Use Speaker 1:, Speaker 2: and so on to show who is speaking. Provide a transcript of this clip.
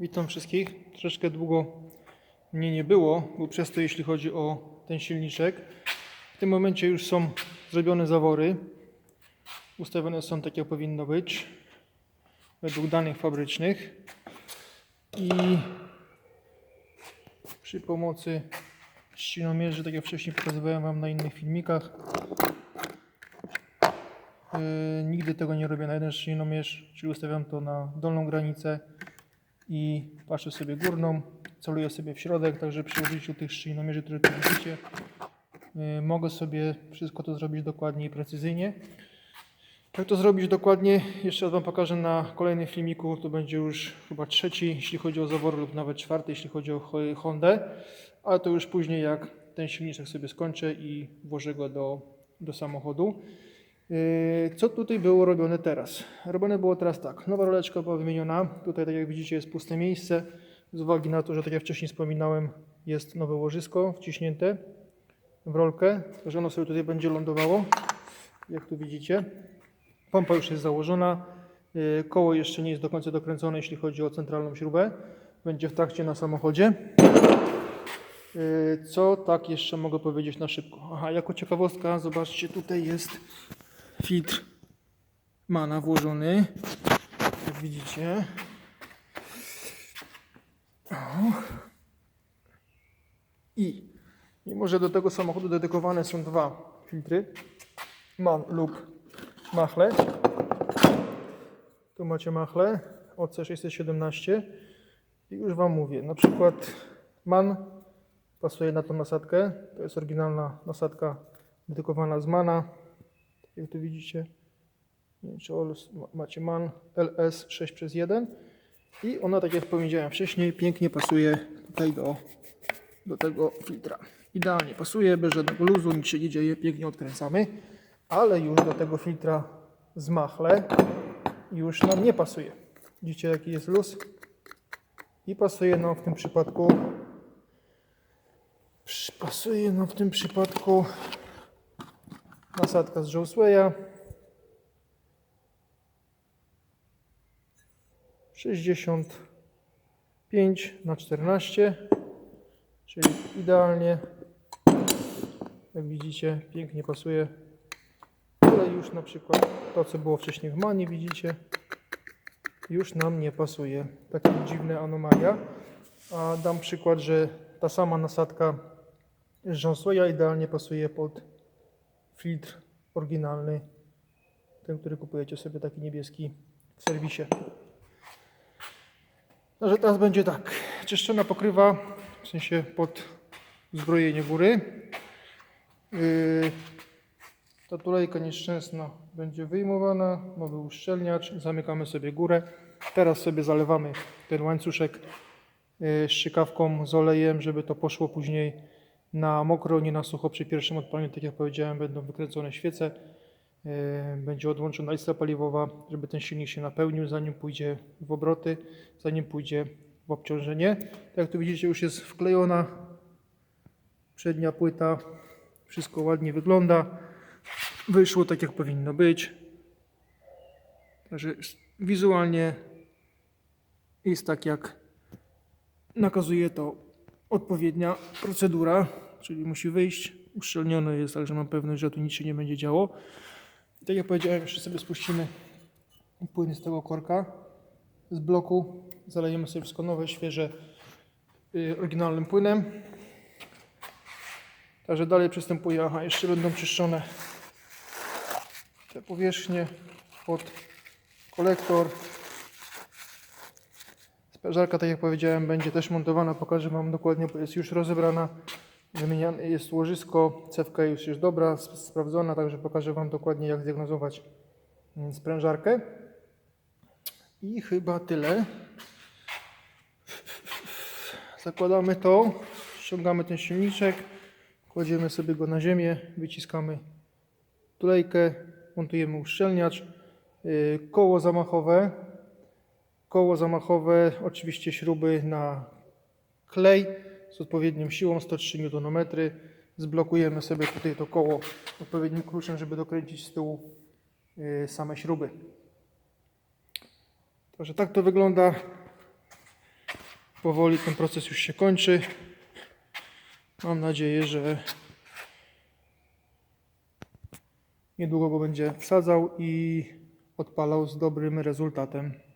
Speaker 1: Witam wszystkich. Troszeczkę długo mnie nie było, bo przez to jeśli chodzi o ten silniczek. W tym momencie już są zrobione zawory. Ustawione są tak jak powinno być. Według danych fabrycznych. I przy pomocy ścinomierzy, tak jak wcześniej pokazywałem Wam na innych filmikach, Yy, nigdy tego nie robię na jeden ścinomierz, czyli ustawiam to na dolną granicę i patrzę sobie górną, celuję sobie w środek, także przy użyciu tych ścinomierzy, które tu widzicie, yy, mogę sobie wszystko to zrobić dokładnie i precyzyjnie. Jak to zrobić dokładnie, jeszcze raz Wam pokażę na kolejnym filmiku, to będzie już chyba trzeci, jeśli chodzi o zawory lub nawet czwarty, jeśli chodzi o Ho- Hondę, ale to już później jak ten silniczek sobie skończę i włożę go do, do samochodu. Yy, Co tutaj było robione teraz? Robione było teraz tak. Nowa roleczka była wymieniona. Tutaj, tak jak widzicie, jest puste miejsce. Z uwagi na to, że tak jak wcześniej wspominałem, jest nowe łożysko wciśnięte w rolkę, że ono sobie tutaj będzie lądowało. Jak tu widzicie. Pompa już jest założona. Yy, Koło jeszcze nie jest do końca dokręcone, jeśli chodzi o centralną śrubę. Będzie w trakcie na samochodzie. Yy, Co tak jeszcze mogę powiedzieć na szybko? Aha, jako ciekawostka, zobaczcie, tutaj jest filtr mana włożony. Jak widzicie. O. I mimo, że do tego samochodu dedykowane są dwa filtry, MAN lub Machle. Tu macie Machle OC617 i już Wam mówię, na przykład MAN pasuje na tą nasadkę, to jest oryginalna nasadka dedykowana z MANa, jak tu widzicie, czy macie MAN LS 6 przez 1 i ona, tak jak powiedziałem wcześniej, pięknie pasuje tutaj do, do tego filtra. Idealnie pasuje, bez żadnego luzu, nic się nie dzieje, pięknie odkręcamy, ale już do tego filtra z machle już nam nie pasuje. Widzicie jaki jest luz? I pasuje nam w tym przypadku przy- pasuje nam w tym przypadku nasadka z Joswaya 65 na 14 czyli idealnie. Jak widzicie pięknie pasuje. Ale już na przykład to co było wcześniej w manie widzicie. Już nam nie pasuje. Takie dziwne anomalia. A dam przykład, że ta sama nasadka z Joswaya idealnie pasuje pod filtr oryginalny, ten, który kupujecie sobie taki niebieski w serwisie. Także teraz będzie tak, czyszczona pokrywa, w sensie pod zbrojenie góry. Yy, ta tulejka nieszczęsna będzie wyjmowana, nowy uszczelniacz, zamykamy sobie górę. Teraz sobie zalewamy ten łańcuszek yy, strzykawką z olejem, żeby to poszło później na mokro, nie na sucho przy pierwszym odpaleniu, tak jak powiedziałem, będą wykręcone świece. Yy, Będzie odłączona lista paliwowa, żeby ten silnik się napełnił, zanim pójdzie w obroty, zanim pójdzie w obciążenie. Tak jak tu widzicie, już jest wklejona przednia płyta. Wszystko ładnie wygląda. Wyszło tak, jak powinno być. Także wizualnie jest tak, jak nakazuje to odpowiednia procedura, czyli musi wyjść. Uszczelnione jest, także mam pewność, że tu nic się nie będzie działo. I tak jak powiedziałem, jeszcze sobie spuścimy płyn z tego korka z bloku. Zalejemy sobie wszystko nowe, świeże, yy, oryginalnym płynem. Także dalej przystępuję. Aha, jeszcze będą czyszczone te powierzchnie pod kolektor. Sprężarka, tak jak powiedziałem, będzie też montowana. Pokażę Wam dokładnie, bo jest już rozebrana. Wymieniane jest łożysko, cewka już jest dobra, sp- sprawdzona, także pokażę Wam dokładnie, jak zdiagnozować mm, sprężarkę. I chyba tyle. Zakładamy to, ściągamy ten silniczek, kładziemy sobie go na ziemię, wyciskamy tulejkę, montujemy uszczelniacz, yy, koło zamachowe, koło zamachowe, oczywiście śruby na klej z odpowiednią siłą 103 Nm. Zblokujemy sobie tutaj to koło odpowiednim kluczem, żeby dokręcić z tyłu yy, same śruby. Także tak to wygląda powoli ten proces już się kończy. Mam nadzieję, że niedługo go będzie wsadzał i odpalał z dobrym rezultatem.